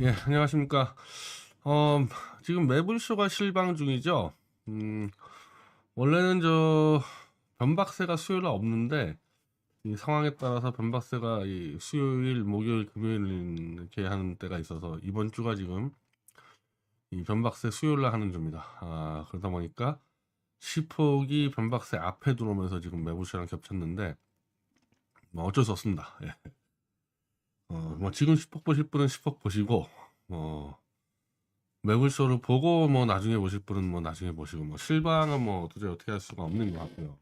예, 안녕하십니까. 어, 지금 매불쇼가 실방 중이죠. 음, 원래는 저 변박세가 수요일 날 없는데 이 상황에 따라서 변박세가 이 수요일, 목요일, 금요일 이렇게 하는 때가 있어서 이번 주가 지금 이 변박세 수요일 날 하는 주입니다. 아, 그러다 보니까 시폭이 변박세 앞에 들어오면서 지금 매불쇼랑 겹쳤는데 뭐 어쩔 수 없습니다. 예. 어, 뭐 지금 10폭 보실 분은 10폭 보시고 뭐 매불쇼를 보고 뭐 나중에 보실 분은 뭐 나중에 보시고 뭐 실방은 뭐 도저히 어떻게 할 수가 없는 것 같고요.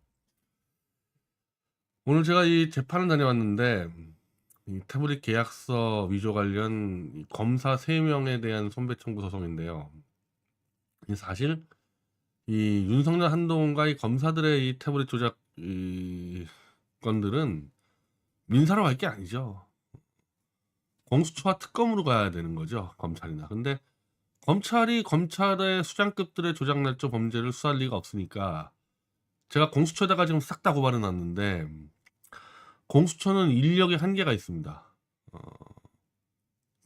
오늘 제가 이 재판을 다녀왔는데 이 태블릿 계약서 위조 관련 이 검사 3명에 대한 손배 청구 소송인데요. 이 사실 이 윤석열 한동훈과 이 검사들의 이 태블릿 조작 이 건들은 민사로 갈 게 아니죠. 공수처와 특검으로 가야 되는 거죠. 검찰이나. 근데 검찰이 검찰의 수장급들의 조작 날조 범죄를 수사할 리가 없으니까 제가 공수처에다가 지금 싹 다 고발해 놨는데 공수처는 인력의 한계가 있습니다. 어,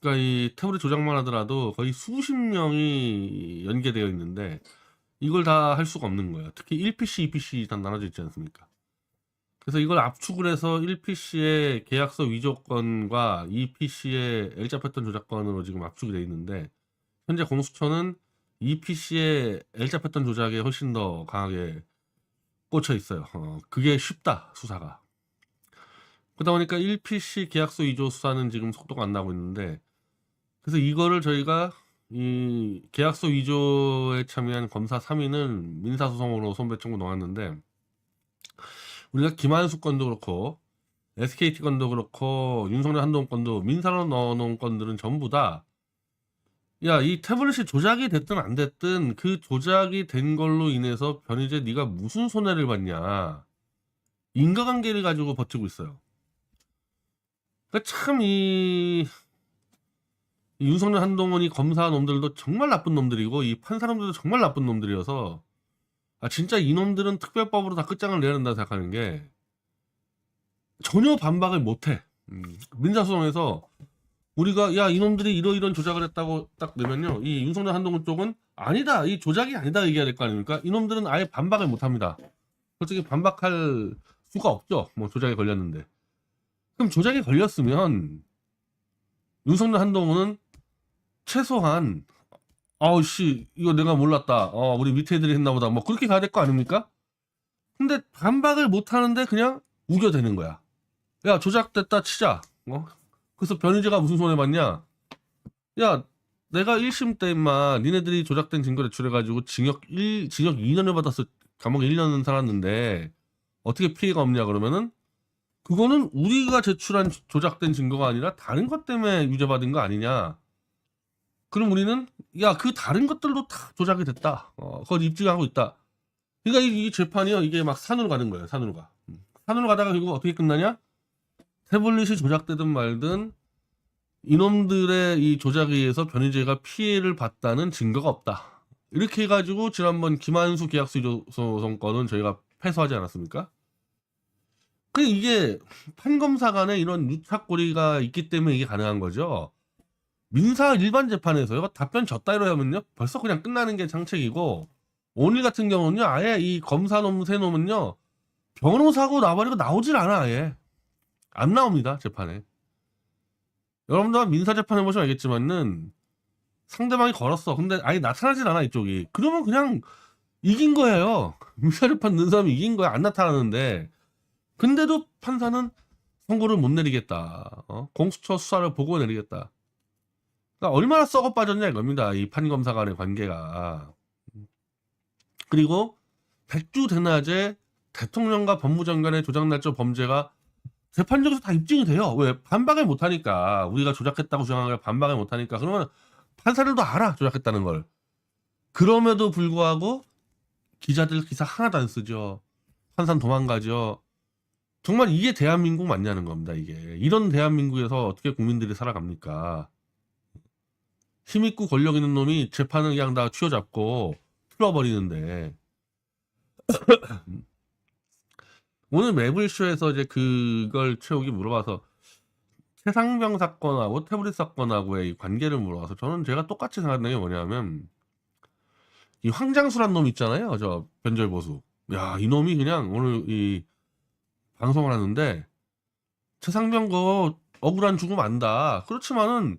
그러니까 이 태블릿 조작만 하더라도 거의 수십 명이 연계되어 있는데 이걸 다 할 수가 없는 거예요. 특히 1PC, 2PC 다 나눠져 있지 않습니까? 그래서 이걸 압축을 해서 1PC의 계약서 위조건과 2PC의 L 잡혔던 조작건으로 지금 압축이 돼 있는데 현재 공수처는 2PC의 L 잡혔던 조작에 훨씬 더 강하게 꽂혀 있어요. 어, 그게 쉽다 수사가. 그러다 보니까 1PC 계약서 위조 수사는 지금 속도가 안 나고 있는데 그래서 이거를 저희가 이 계약서 위조에 참여한 검사 3인은 민사소송으로 손배 청구 넣었는데 우리가 김한수 건도 그렇고 SKT 건도 그렇고 윤석열 한동훈 건도 민사로 넣어놓은 건들은 전부 다 야, 이 태블릿이 조작이 됐든 안 됐든 그 조작이 된 걸로 인해서 변희재 네가 무슨 손해를 봤냐. 인과관계를 가지고 버티고 있어요. 그러니까 참이 윤석열 한동훈이 검사 놈들도 정말 나쁜 놈들이고 이 판사 놈들도 정말 나쁜 놈들이어서 아 진짜 이놈들은 특별법으로 다 끝장을 내야 된다 생각하는 게 전혀 반박을 못해. 음, 민사소송에서 우리가 야 이놈들이 이러이런 조작을 했다고 딱 내면요 이 윤석열 한동훈 쪽은 아니다 이 조작이 아니다 얘기해야 될 거 아닙니까? 이놈들은 아예 반박을 못합니다. 솔직히 반박할 수가 없죠 뭐 조작에 걸렸는데. 그럼 조작에 걸렸으면 윤석열 한동훈은 최소한 아우 씨 이거 내가 몰랐다 어 우리 밑에 애들이 했나 보다 뭐 그렇게 가야 될 거 아닙니까 근데 반박을 못 하는데 그냥 우겨대는 거야 야 조작됐다 치자 어 그래서 변희재가 무슨 손해 봤냐? 야, 내가 1심 때 임마 니네들이 조작된 증거 제출해가지고 징역 1, 징역 2년을 받았어. 감옥에 1년은 살았는데 어떻게 피해가 없냐 그러면은 그거는 우리가 제출한 조작된 증거가 아니라 다른 것 때문에 유죄받은 거 아니냐? 그럼 우리는 야 그 다른 것들도 다 조작이 됐다. 어, 그걸 입증하고 있다. 그러니까 이, 이 재판이요 이게 막 산으로 가는 거예요. 산으로 가. 음. 산으로 가다가 결국 어떻게 끝나냐? 태블릿이 조작되든 말든 이놈들의 이 조작에 의해서 변희재가 피해를 봤다는 증거가 없다. 이렇게 해가지고 지난번 김한수 계약서 위조 소송 건은 저희가 패소하지 않았습니까? 그 이게 판검사 간에 이런 유착고리가 있기 때문에 이게 가능한 거죠. 민사 일반 재판에서요? 답변 졌다 이러면요? 벌써 그냥 끝나는 게 장책이고 오늘 같은 경우는요 아예 이 검사 놈세 놈은요 변호사고 나버리고 나오질 않아 아예. 안 나옵니다 재판에. 여러분들 민사 재판해 보시면 알겠지만은 상대방이 걸었어. 근데 아예 나타나질 않아 이쪽이. 그러면 그냥 이긴 거예요. 민사 재판 는 사람이 이긴 거야. 안 나타나는데. 근데도 판사는 선고를 못 내리겠다. 어? 공수처 수사를 보고 내리겠다 그러니까 얼마나 썩어 빠졌냐 이겁니다 이 판검사 간의 관계가 그리고 백주 대낮에 대통령과 법무장관의 조작날조 범죄가 재판적에서 다 입증이 돼요. 왜? 반박을 못하니까. 우리가 조작했다고 주장하는 걸 반박을 못하니까. 그러면 판사들도 알아. 조작했다는 걸. 그럼에도 불구하고 기자들 기사 하나도 안 쓰죠. 판사는 도망가죠. 정말 이게 대한민국 맞냐는 겁니다. 이게. 이런 대한민국에서 어떻게 국민들이 살아갑니까? 힘있고 권력 있는 놈이 재판을 그냥 다 쥐어잡고 풀어버리는데. 오늘 매블쇼에서 이제 그걸 최욱이 물어봐서 최상병 사건하고 태블릿 사건하고의 이 관계를 물어봐서 저는 제가 똑같이 생각하는 게 뭐냐면 이 황장수란 놈 있잖아요. 저 변절보수. 야, 이 놈이 그냥 오늘 이 방송을 하는데 최상병 거 억울한 죽음 안다. 그렇지만은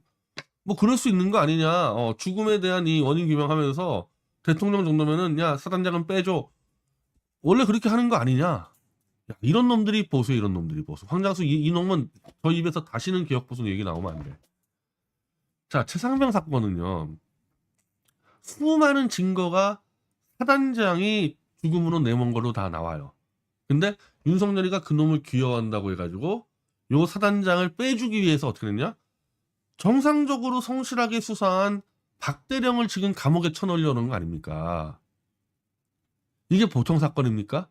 뭐 그럴 수 있는 거 아니냐. 어, 죽음에 대한 이 원인 규명하면서 대통령 정도면은 야 사단장은 빼줘. 원래 그렇게 하는 거 아니냐. 야, 이런 놈들이 보수 이런 놈들이 보수. 황장수 이, 이 놈은 저 입에서 다시는 기억 보수 얘기 나오면 안 돼. 자 최상병 사건은요. 수많은 증거가 사단장이 죽음으로 내몬 걸로 다 나와요. 근데 윤석열이가 그 놈을 귀여워한다고 해가지고 요 사단장을 빼주기 위해서 어떻게 됐냐? 정상적으로 성실하게 수사한 박대령을 지금 감옥에 쳐넣으려는 거 아닙니까? 이게 보통 사건입니까?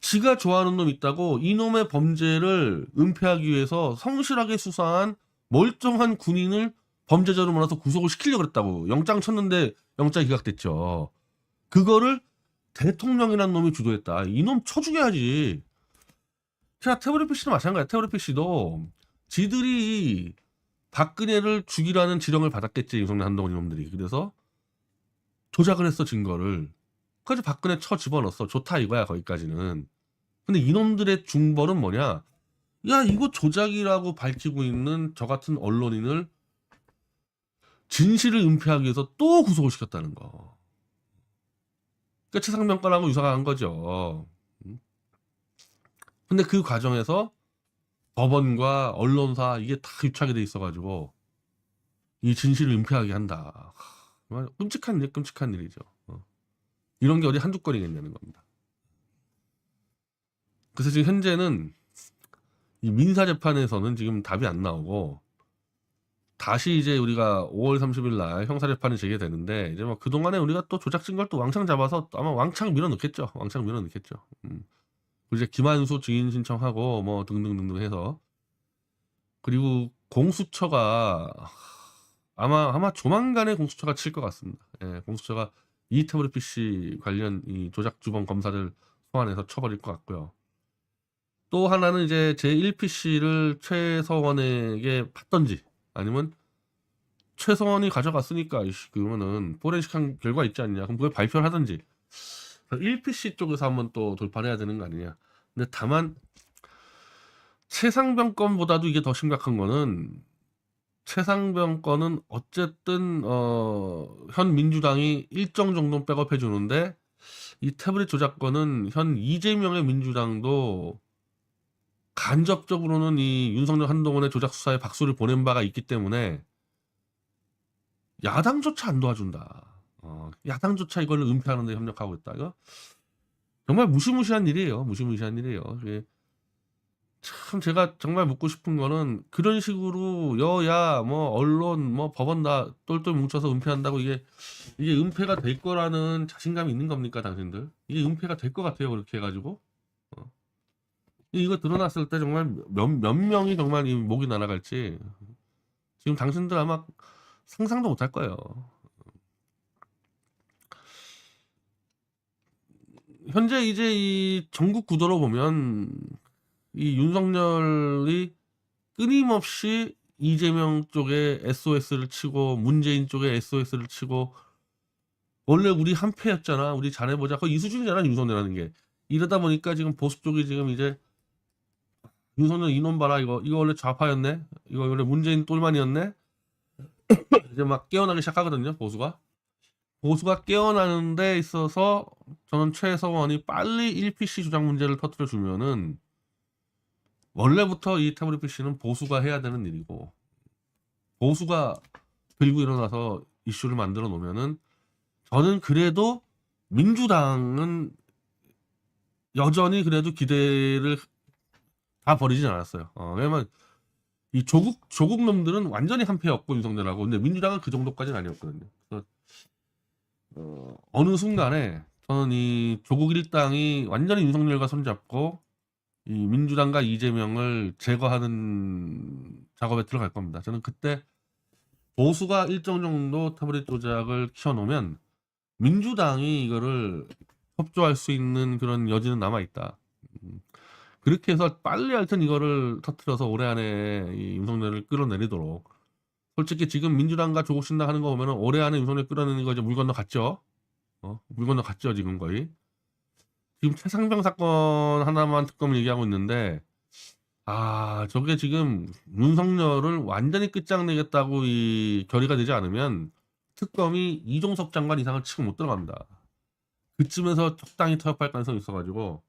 지가 좋아하는 놈 있다고 이놈의 범죄를 은폐하기 위해서 성실하게 수사한 멀쩡한 군인을 범죄자로 몰아서 구속을 시키려고 그랬다고 영장 쳤는데 영장이 기각됐죠. 그거를 대통령이라는 놈이 주도했다. 이놈 쳐 죽여야지. 자, 태블릿 PC도 마찬가지야. 태블릿 PC도 지들이 박근혜를 죽이라는 지령을 받았겠지. 윤석열 한동훈 이놈들이. 그래서 조작을 했어, 증거를. 그래서 박근혜 쳐 집어넣었어. 좋다 이거야, 거기까지는. 근데 이놈들의 중벌은 뭐냐? 야, 이거 조작이라고 밝히고 있는 저 같은 언론인을 진실을 은폐하기 위해서 또 구속을 시켰다는 거. 그러니까 최상병권하고 유사한 거죠. 음. 근데 그 과정에서 법원과 언론사 이게 다 유착이 돼 있어 가지고 이 진실을 은폐하게 한다. 끔찍한 일, 끔찍한 일이죠. 어. 이런 게 어디 한두 건이겠냐는 겁니다. 그래서 지금 현재는 이 민사 재판에서는 지금 답이 안 나오고 다시 이제 우리가 5월 30일 날 형사 재판이 재개되는데 이제 뭐 그동안에 우리가 또 조작 증거를 또 왕창 잡아서 아마 왕창 밀어넣겠죠. 왕창 밀어넣겠죠. 음. 이제 김한수 증인 신청하고 뭐 등등등등 해서 그리고 공수처가 아마 아마 조만간에 공수처가 칠 것 같습니다. 예, 공수처가 이 태블릿 PC 관련 이 조작 주범 검사들 소환해서 쳐버릴 것 같고요. 또 하나는 이제 제1PC를 최서원에게 받던지 아니면 최서원이 가져갔으니까 그러면은 포렌식한 결과 있지 않냐 그럼 그걸 발표를 하든지 1PC 쪽에서 한번 또 돌파를 해야 되는 거 아니냐 근데 다만 최상병 건보다도 이게 더 심각한 거는 최상병 건은 어쨌든 어, 현 민주당이 일정 정도 백업해 주는데 이 태블릿 조작건은 현 이재명의 민주당도 간접적으로는 이 윤석열 한동훈의 조작 수사에 박수를 보낸 바가 있기 때문에 야당조차 안 도와준다. 어, 야당조차 이걸 은폐하는 데 협력하고 있다. 이거 정말 무시무시한 일이에요. 무시무시한 일이에요. 참 제가 정말 묻고 싶은 거는 그런 식으로 여야 뭐 언론 뭐 법원 다 똘똘 뭉쳐서 은폐한다고 이게 이게 은폐가 될 거라는 자신감이 있는 겁니까 당신들? 이게 은폐가 될 것 같아요 그렇게 해가지고 어. 이거 드러났을 때 정말 몇, 몇 명이 정말 이 목이 날아갈지 지금 당신들 아마 상상도 못할 거예요. 현재 이제 이 전국 구도로 보면 이 윤석열이 끊임없이 이재명 쪽에 SOS를 치고 문재인 쪽에 SOS를 치고 원래 우리 한패였잖아. 우리 잘해보자. 거의 이 수준이잖아. 윤석열하는 게. 이러다 보니까 지금 보수 쪽이 지금 이제 윤석열 이놈 봐라 이거 이거 원래 좌파였네. 이거 원래 문재인 똘만이었네. 이제 막 깨어나기 시작하거든요. 보수가. 보수가 깨어나는 데 있어서 저는 최서원이 빨리 1PC 조작 문제를 터뜨려 주면은 원래부터 이 태블릿 PC는 보수가 해야 되는 일이고 보수가 들고 일어나서 이슈를 만들어 놓으면은 저는 그래도 민주당은 여전히 그래도 기대를 다 버리진 않았어요. 어, 왜냐면 이 조국 조국 놈들은 완전히 한패였고 윤석열하고 근데 민주당은 그 정도까지는 아니었거든요. 어, 어느 순간에 저는 이 조국 일당이 완전히 윤석열과 손잡고 이 민주당과 이재명을 제거하는 작업에 들어갈 겁니다. 저는 그때 보수가 일정 정도 태블릿 조작을 키워놓으면 민주당이 이거를 협조할 수 있는 그런 여지는 남아 있다. 음, 그렇게 해서 빨리 하여튼 이거를 터트려서 올해 안에 이 윤석열을 끌어내리도록 솔직히 지금 민주당과 조국신당 하는 거 보면은 올해 안에 윤석열 끌어내는 거 이제 물 건너 갔죠. 어? 물 건너 갔죠 지금 거의. 지금 최상병 사건 하나만 특검을 얘기하고 있는데 아 저게 지금 윤석열을 완전히 끝장내겠다고 이 결의가 되지 않으면 특검이 이종석 장관 이상을 치고 못 들어간다. 그쯤에서 적당히 타협할 가능성이 있어가지고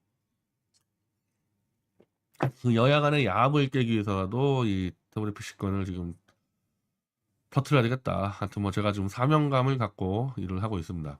그 여야 간의 야합을 깨기 위해서라도 이 WPC 건을 지금 터트려야 되겠다. 하여튼 뭐 제가 지금 사명감을 갖고 일을 하고 있습니다.